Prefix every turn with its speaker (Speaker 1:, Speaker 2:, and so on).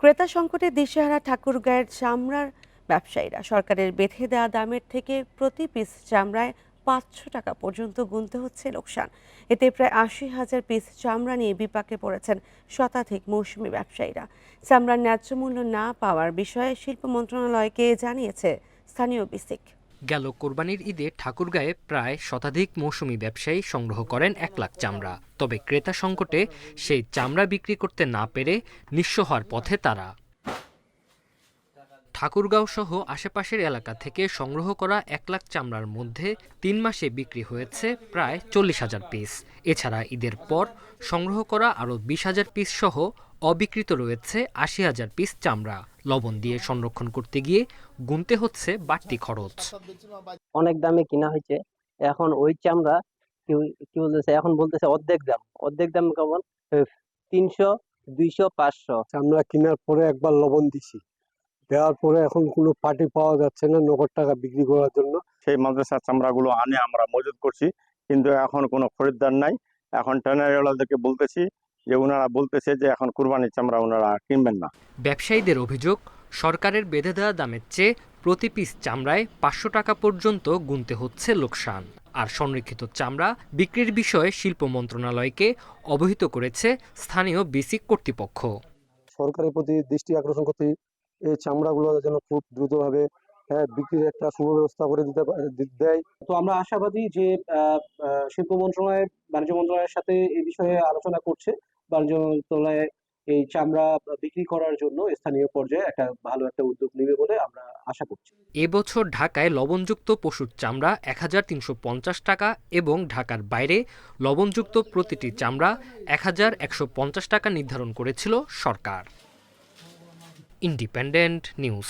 Speaker 1: ক্রেতা সংকটে দিশেহারা ঠাকুরগাঁয়ের চামড়ার ব্যবসায়ীরা সরকারের বেঁধে দেওয়া দামের থেকে প্রতি পিস চামড়ায় পাঁচশো টাকা পর্যন্ত গুনতে হচ্ছে লোকসান। এতে প্রায় আশি হাজার পিস চামড়া নিয়ে বিপাকে পড়েছেন শতাধিক মৌসুমি ব্যবসায়ীরা। চামড়ার ন্যায্য মূল্য না পাওয়ার বিষয়ে শিল্প মন্ত্রণালয়কে জানিয়েছে স্থানীয় বিসিক।
Speaker 2: গেল কোরবানির ঈদে ঠাকুরগাঁয়ে প্রায় শতাধিক মৌসুমি ব্যবসায়ী সংগ্রহ করেন এক লাখ চামড়া। তবে ক্রেতা সংকটে সেই চামড়া বিক্রি করতে না পেরে নিঃস্ব হওয়ার পথে তারা। ঠাকুরগাঁও সহ আশেপাশের এলাকা থেকে সংগ্রহ করা এক লাখ চামড়ার মধ্যে তিন মাসে বিক্রি হয়েছে প্রায় চল্লিশ হাজার পিস। এছাড়া ঈদের পর সংগ্রহ করা আরও বিশ হাজার পিস সহ অবিকৃত রয়েছে আশি হাজার পিস চামড়া। লবণ দিয়ে সংরক্ষণ করতে গিয়ে গুনতে হচ্ছে বাড়তি খরচ।
Speaker 3: অনেক দামে কিনা হয়েছে। এখন ওই চামড়া কি কি বলতেছে এখন বলতেছে অর্ধেক দাম। অর্ধেক দাম কেমন? তিনশো দুইশো পাঁচশো।
Speaker 4: চামড়া কেনার পরে একবার লবণ দিছি। দেওয়ার পরে এখন কোনো পার্টি পাওয়া যাচ্ছে না নগদ টাকা বিক্রি করার জন্য।
Speaker 5: সেই মাদ্রাসার চামড়াগুলো আনে আমরা মজুত করছি কিন্তু এখন কোনো খরিদ্দার নাই। এখন ট্যানারিওয়ালাদেরকে বলতেছি যে ওনারা বলতেছে যে এখন কুরবানির চামড়া ওনারা কিনবেন না।
Speaker 2: ব্যবসায়ীদের অভিযোগ সরকারের বেঁধে দেওয়া দামের চেয়ে প্রতি পিস চামড়ায় পাঁচশো টাকা পর্যন্ত গুনতে হচ্ছে লোকসান। আর সংরক্ষিত চামড়া বিক্রির বিষয়ে শিল্প মন্ত্রণালয়কে অবহিত করেছে স্থানীয় বিসিক কর্তৃপক্ষ।
Speaker 4: সরকারের প্রতি দৃষ্টি আকর্ষণ করতে এই চামড়াগুলো যেন খুব দ্রুতভাবে হ্যাঁ বিক্রির একটা সুব্যবস্থা করে দিতে দেয়।
Speaker 6: তো আমরা আশাবাদী যে শিল্প মন্ত্রণালয় বাণিজ্য মন্ত্রণালয়ের সাথে এই বিষয়ে আলোচনা করছে। বাণিজ্য মন্ত্রণালয় এই চামড়া বিক্রি করার জন্য স্থানীয় পর্যায়ে একটা ভালো একটা উদ্যোগ নেবে বলে আমরা আশা করছি।
Speaker 2: এবছর ঢাকায় লবণযুক্ত পশুর চামড়া এক হাজার তিনশো পঞ্চাশ টাকা এবং ঢাকার বাইরে লবণযুক্ত প্রতিটি চামড়া এক হাজার একশো পঞ্চাশ টাকা নির্ধারণ করেছিল সরকার। Independent news.